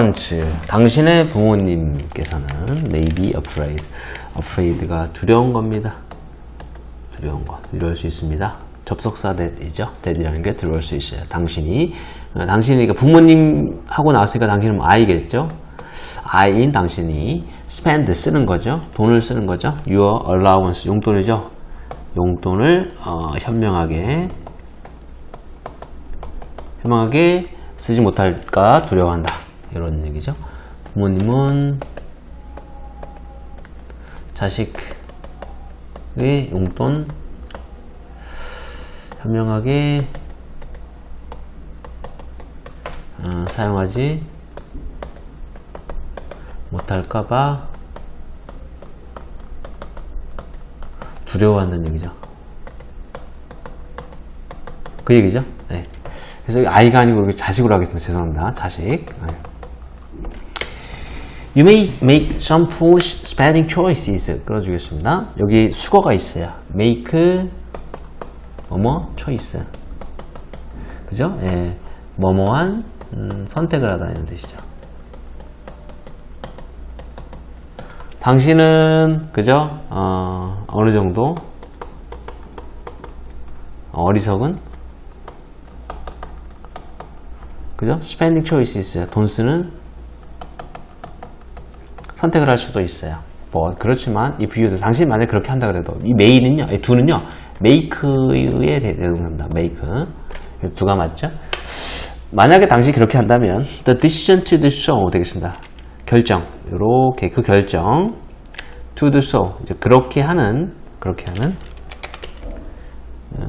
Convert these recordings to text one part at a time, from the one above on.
parents, 당신의 부모님께서는 may be afraid. afraid가 두려운 겁니다. 두려운 것. 두려울 수 있습니다. 접속사 that이죠. that이라는 게 들어올 수 있어요. 당신이, 어, 당신이, 그러니까 부모님 하고 나왔으니까 당신은 뭐 I겠죠? I인 당신이 spend 쓰는 거죠. 돈을 쓰는 거죠. your allowance, 용돈이죠. 용돈을 어, 현명하게 현명하게 쓰지 못할까 두려워한다. 이런 얘기죠. 부모님은 자식의 용돈 현명하게 어, 사용하지 못할까봐 두려워한다는 얘기죠. 그 얘기죠. 네. 그래서 아이가 아니고 자식으로 하겠습니다. 죄송합니다. 자식. 네. You may make some foolish spelling choices. 끌어주겠습니다. 여기 수거가 있어요. make 뭐뭐 choice. 그죠? 예. 뭐뭐한 음, 선택을 하다 이런 뜻이죠. 당신은 그죠? 어, 어느 정도 어리석은 그죠? spending choices 돈 쓰는 선택을 할 수도 있어요. 뭐 그렇지만 if you 당신이 만약 그렇게 한다 그래도 이 may는요, 이 make의 대동사입니다. make 그래서 두가 맞죠? 만약에 당신이 그렇게 한다면 the decision to do so 되겠습니다. 결정 이렇게 그 결정 to do so 이제 그렇게 하는 그렇게 하는 어,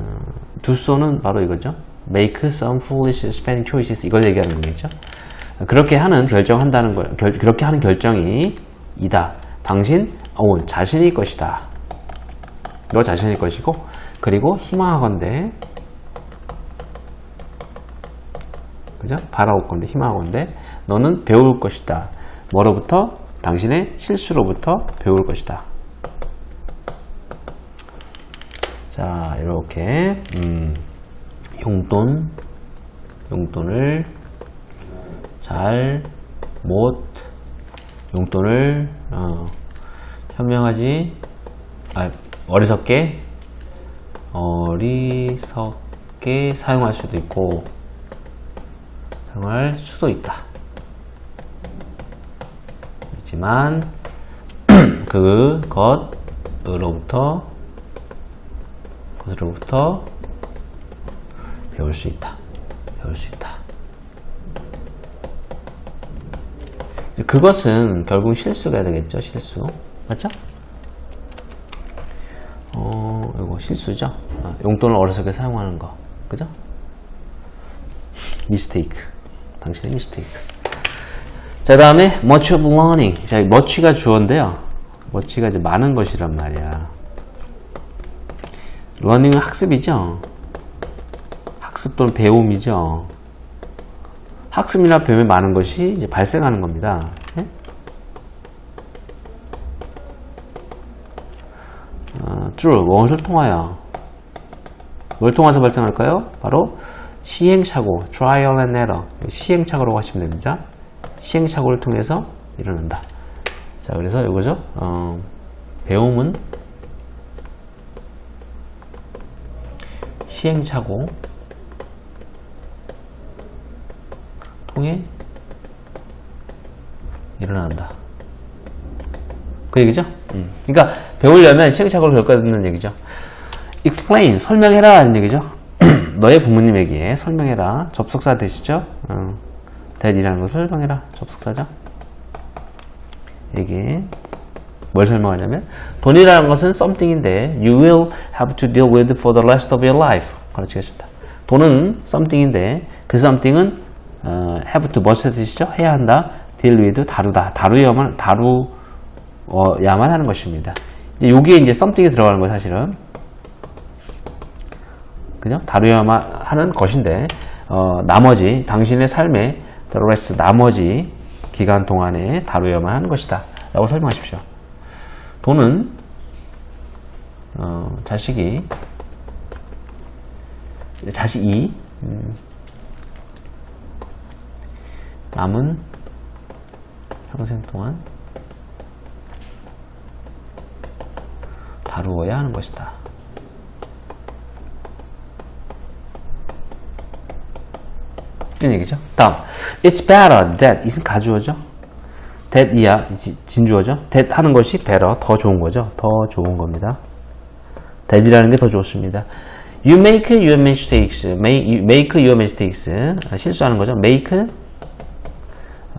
do so는 바로 이거죠. make some foolish spending choices 이걸 얘기하는 거겠죠. 그렇게 하는 결정한다는 거 결, 그렇게 하는 결정이 이다. 당신 own 자신의 것이다. 너 자신의 것이고 그리고 희망하건대 그죠? 바라올 건데 희망하건대 너는 배울 것이다. 뭐로부터? 당신의 실수로부터 배울 것이다. 자, 이렇게 음, 용돈 용돈을 잘 못 용돈을 어, 현명하지 아, 어리석게 어리석게 사용할 수도 있고 사용할 수도 있다. 있지만 그것으로부터 그것으로부터 배울 수 있다. 배울 수 있다. 그것은 결국 실수가 되겠죠. 실수. 맞죠? 어, 이거 실수죠. 아, 용돈을 어리석게 사용하는 거. 그죠? mistake. 당신의 mistake. 자, 다음에 much of learning. 자, much가 주어인데요. much가 이제 많은 것이란 말이야. learning은 학습이죠. 학습 또는 배움이죠. 학습이나 배움에 많은 것이 발생하는 겁니다. True, 무엇을 통하여? 뭘 통해서 발생할까요? 바로 시행착오, trial and error. 시행착오라고 하시면 됩니다. 시행착오를 통해서 일어난다. 자, 그래서 이거죠. 어, 배움은 시행착오 통해 일어난다. 그 얘기죠? 음. 그러니까 배우려면 시행착오를 겪어야 된다는 얘기죠. explain, 설명해라 하는 얘기죠. 너의 부모님에게 설명해라. 접속사 되시죠? 어. that이라는 것을 설명해라. 접속사죠. 이게 뭘 설명하냐면 돈이라는 것은 something인데 you will have to deal with for the rest of your life. 가르치겠습니다. 돈은 something인데 그 something은 어, have to must 뜻이죠. 해야 한다. deal with 다루다. 다루야만 다루 어 야만 하는 것입니다. 이제 여기에 이제 something이 들어가는 거 사실은 그죠? 다루야만 하는 것인데 어, 나머지 당신의 삶의 the rest 나머지 기간 동안에 다루야만 하는 것이다. 라고 설명하십시오. 돈은 어, 자식이 자식이 음, 남은 평생 동안 다루어야 하는 것이다. 이런 얘기죠. 다음, it's better that 이은 가주어죠. that 이야 지- 진주어죠. that 하는 것이 better 더 좋은 거죠. 더 좋은 겁니다. that이라는 게 더 좋습니다. You make your mistakes. Make, you make your mistakes. 아, 실수하는 거죠. make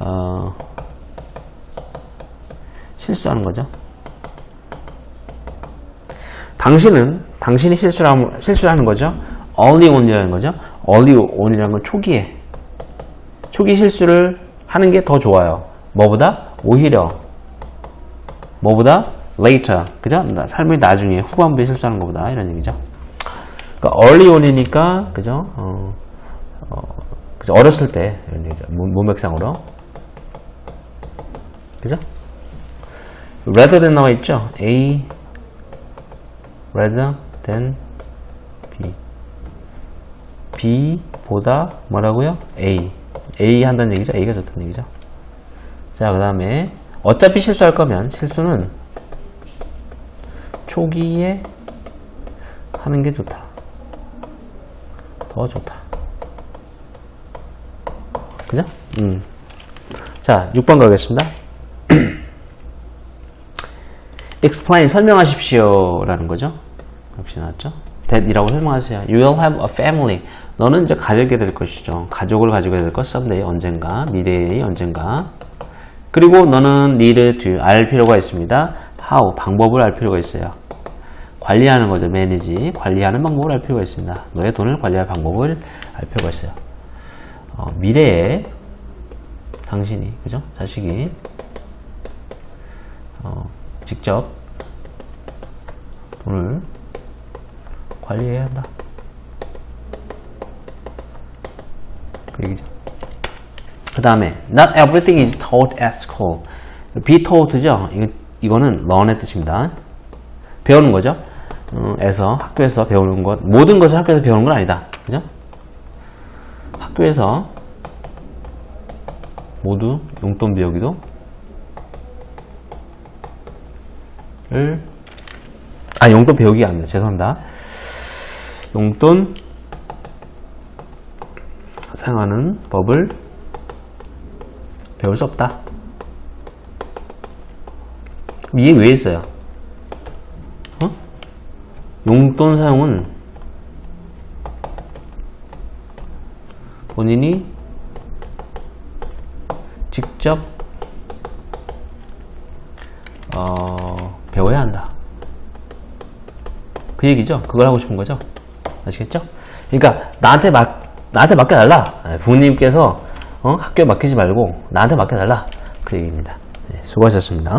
어, 실수하는 거죠. 당신은 당신이 실수하는 실수하는 거죠. early on이라는 거죠. early on이라는 건 초기에 초기 실수를 하는 게 더 좋아요. 뭐보다 오히려 뭐보다 later 그죠? 나- 삶의 나중에 후반부에 실수하는 것보다 이런 얘기죠. 그러니까 early on이니까 그죠? 어, 어, 그죠? 어렸을 때 이런 얘기죠. 문- 문맥상으로 그죠? rather than 나와 있죠. A rather than B B보다 뭐라고요? A A 한다는 얘기죠. A가 좋다는 얘기죠. 자, 그 다음에 어차피 실수할 거면 실수는 초기에 하는 게 좋다. 더 좋다. 그죠? 음. 자, 6번 가겠습니다. Explain, 설명하십시오. 라는 거죠. 역시 나왔죠. that이라고 설명하세요. You will have a family. 너는 이제 가지게 될 것이죠. 가족을 가지게 될 것, someday, 언젠가, 미래의 언젠가. 그리고 너는 need to, 알 필요가 있습니다. how, 방법을 알 필요가 있어요. 관리하는 거죠. manage, 관리하는 방법을 알 필요가 있습니다. 너의 돈을 관리할 방법을 알 필요가 있어요. 어, 미래에 당신이, 그죠? 자식이, 어, 직접 돈을 관리해야 한다. 그 얘기죠. 그 다음에 not everything is taught at school. be taught죠. 이거, 이거는 learn의 뜻입니다. 배우는 거죠. 어, 에서 학교에서 배우는 것 모든 것을 학교에서 배우는 건 아니다. 그죠? 학교에서 모두 용돈 배우기도 을, 아, 용돈 배우기가 아닙니다. 죄송합니다. 용돈 사용하는 법을 배울 수 없다. 이게 왜 있어요? 어? 용돈 사용은 본인이 직접 어, 배워야 한다. 그 얘기죠. 그걸 하고 싶은 거죠. 아시겠죠? 그러니까 나한테 맡 나한테 맡겨달라. 네, 부모님께서 어? 학교에 맡기지 말고 나한테 맡겨달라. 그 얘기입니다. 네, 수고하셨습니다.